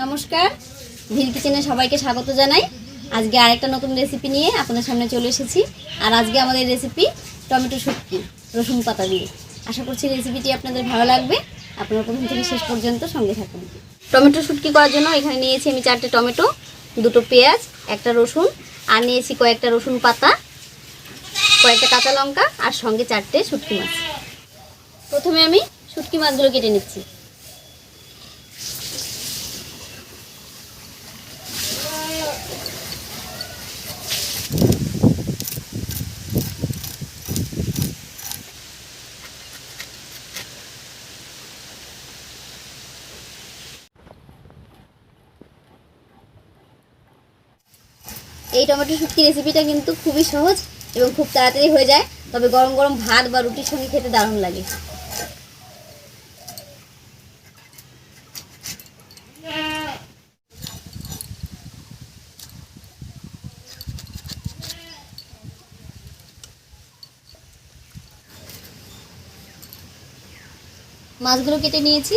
নমস্কার। ভিল কিচেনে সবাইকে স্বাগত জানাই। আজকে আরেকটা নতুন রেসিপি নিয়ে আপনাদের সামনে চলে এসেছি। আর আজকে আমাদের রেসিপি টমেটো শুটকি, রসুন পাতা দিয়ে। আশা করছি রেসিপিটি আপনাদের ভালো লাগবে। আপনারা প্রথম থেকে শেষ পর্যন্ত সঙ্গে থাকুন। টমেটো শুটকি করার জন্য এখানে নিয়েছি আমি চারটে টমেটো, দুটো পেঁয়াজ, একটা রসুন, আর নিয়েছি কয়েকটা রসুন পাতা, কয়েকটা কাঁচা লঙ্কা, আর সঙ্গে চারটে শুটকি মাছ। প্রথমে আমি শুটকি মাছগুলো কেটে নিচ্ছি। এই টমেটো শুটকি রেসিপিটা কিন্তু খুবই সহজ এবং খুব তাড়াতাড়ি হয়ে যায়, তবে গরম গরম ভাত বা রুটির সঙ্গে খেতে দারুণ লাগে। মাছগুলো কেটে নিয়েছি,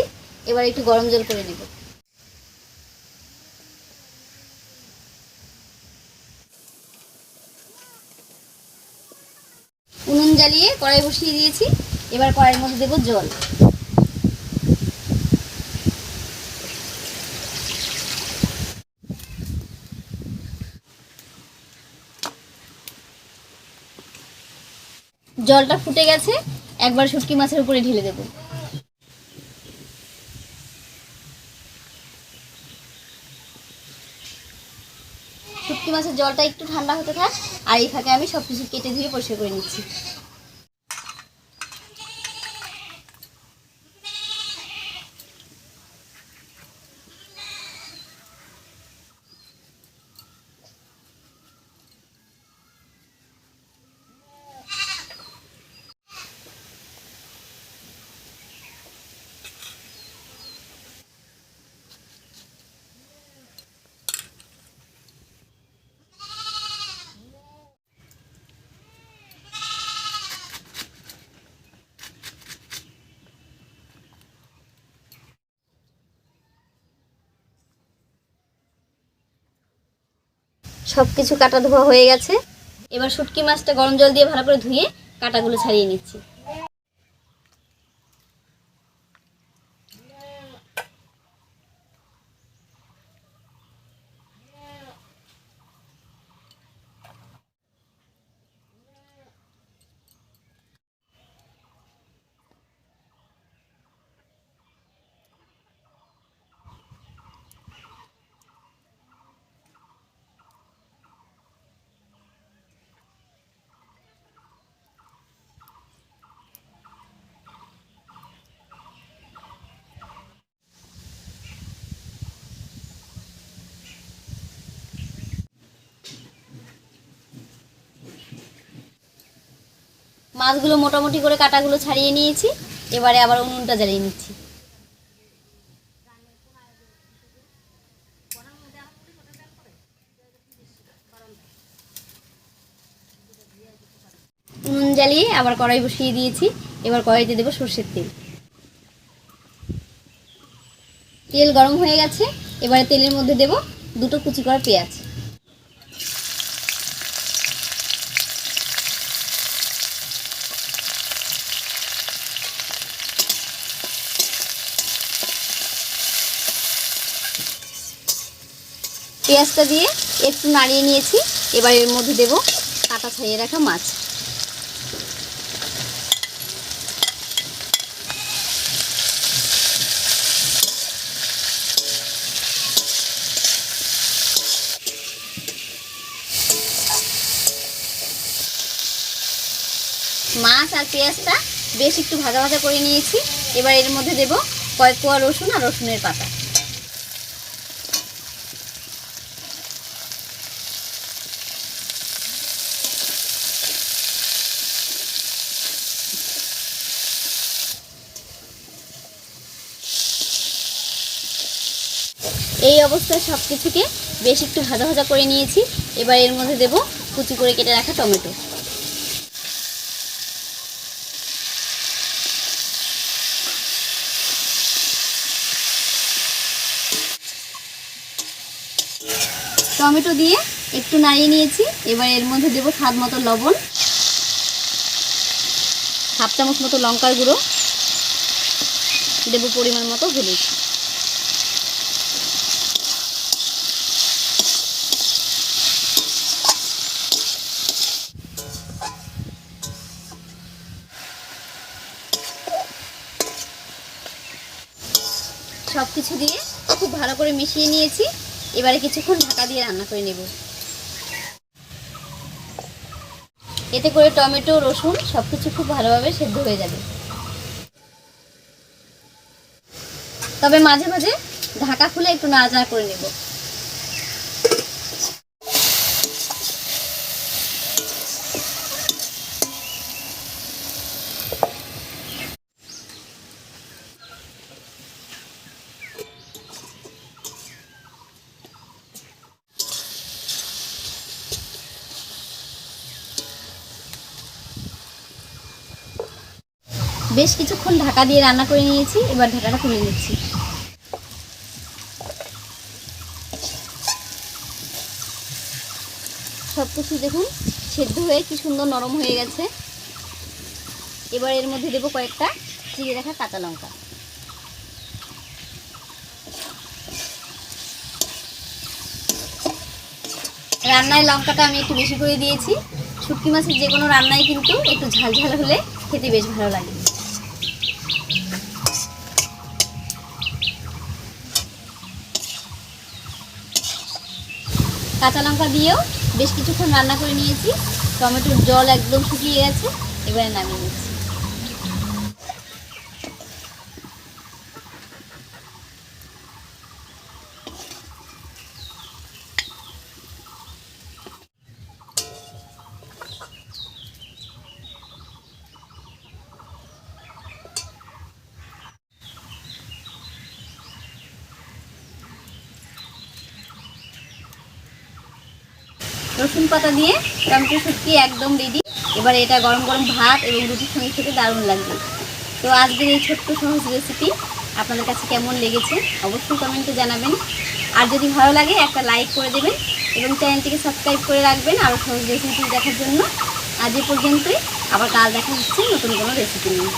এবার একটু গরম জল করে নেব উনুন জ্বালিয়ে কড়াই বসিয়ে দিয়েছি। এবার কড়াইয়ের মধ্যে দেবো জল। জলটা ফুটে গেছে, একবার শুটকি মাছের উপরে ঢেলে দেবো। শুটকি মাছের জলটা একটু ঠান্ডা হতে থাক, আর এই ফাঁকে আমি সব কিছু কেটে ধুয়ে পরিষ্কার করে নিচ্ছি। সব কিছু কাটা ধোয়া হয়ে গেছে। এবার শুটকি মাছটা গরম জল দিয়ে ভালো করে ধুয়ে কাটাগুলো ছাড়িয়ে নিচ্ছি। মাছগুলো মোটামুটি করে কাটাগুলো ছাড়িয়ে নিয়েছি। এবারে আবার উনুনটা জ্বালিয়ে নিচ্ছি। উনুন জ্বালিয়ে আবার কড়াই বসিয়ে দিয়েছি। এবার কড়াইতে দেবো সর্ষের তেল। তেল গরম হয়ে গেছে। এবারে তেলের মধ্যে দেব দুটো কুচি করা পেঁয়াজ। পেঁয়াজটা দিয়ে একটু নাড়িয়ে নিয়েছি। এবার এর মধ্যে দেব কাটা ছাড়িয়ে রাখা মাছ। মাছ আর পেঁয়াজটা বেশ একটু ভাজা ভাজা করে নিয়েছি। এবার এর মধ্যে দেব কয়েক কোয়া রসুন আর রসুনের পাতা। অবস্থায় সব কিছুকে বেশ একটু ভাজা ভাজা করে নিয়েছি। এবার এর মধ্যে দেব কুচি করে কেটে রাখা টমেটো। টমেটো দিয়ে একটু নাড়িয়ে নিয়েছি। এবার এর মধ্যে দেবো স্বাদ মতো লবণ, হাফ চামচ মতো লঙ্কার গুঁড়ো, দেবো পরিমাণ মতো হলুদ। সব কিছু দিয়ে খুব ভালো করে মিশিয়ে নিয়েছি। এবারে কিছুক্ষণ ঢাকা দিয়ে রান্না করে নেব। এতে করে টমেটো, রসুন সব কিছু খুব ভালোভাবে সেদ্ধ হয়ে যাবে। তবে মাঝে মাঝে ঢাকা খুলে একটু নাড়াচাড়া করে নেব। বেশ কিছুক্ষণ ঢাকা দিয়ে রান্না করে নিয়েছি, এবার ঢাকাটা খুলে নিচ্ছি। সব কিছু দেখুন, সেদ্ধ হয়ে কি সুন্দর নরম হয়ে গেছে। এবার এর মধ্যে দেবো কয়েকটা চিড়ে রাখা কাঁচা লঙ্কা। রান্নায় লঙ্কাটা আমি একটু বেশি করে দিয়েছি। শুটকি মাছের যে কোনো রান্নায় কিন্তু একটু ঝাল ঝাল হলে খেতে বেশ ভালো লাগে। কাঁচা লঙ্কা দিয়েও বেশ কিছুক্ষণ রান্না করে নিয়েছি। টমেটোর জল একদম শুকিয়ে গেছে। এবারে নামিয়ে নিচ্ছি। রসুন পাতা দিয়ে টমেটো শুটকি একদম রেডি এবার এটা গরম গরম ভাত এবং রুটির সঙ্গে খেতে দারুণ লাগবে। তো আজকের এই ছোট্ট সহজ রেসিপি আপনাদের কাছে কেমন লেগেছে অবশ্যই কমেন্টে জানাবেন। আর যদি ভালো লাগে, একটা লাইক করে দেবেন এবং চ্যানেলটিকে সাবস্ক্রাইব করে রাখবেন আরও সহজ রেসিপি দেখার জন্য। আজ এ পর্যন্তই, আবার কাল দেখা হচ্ছে নতুন কোনো রেসিপি নিয়ে।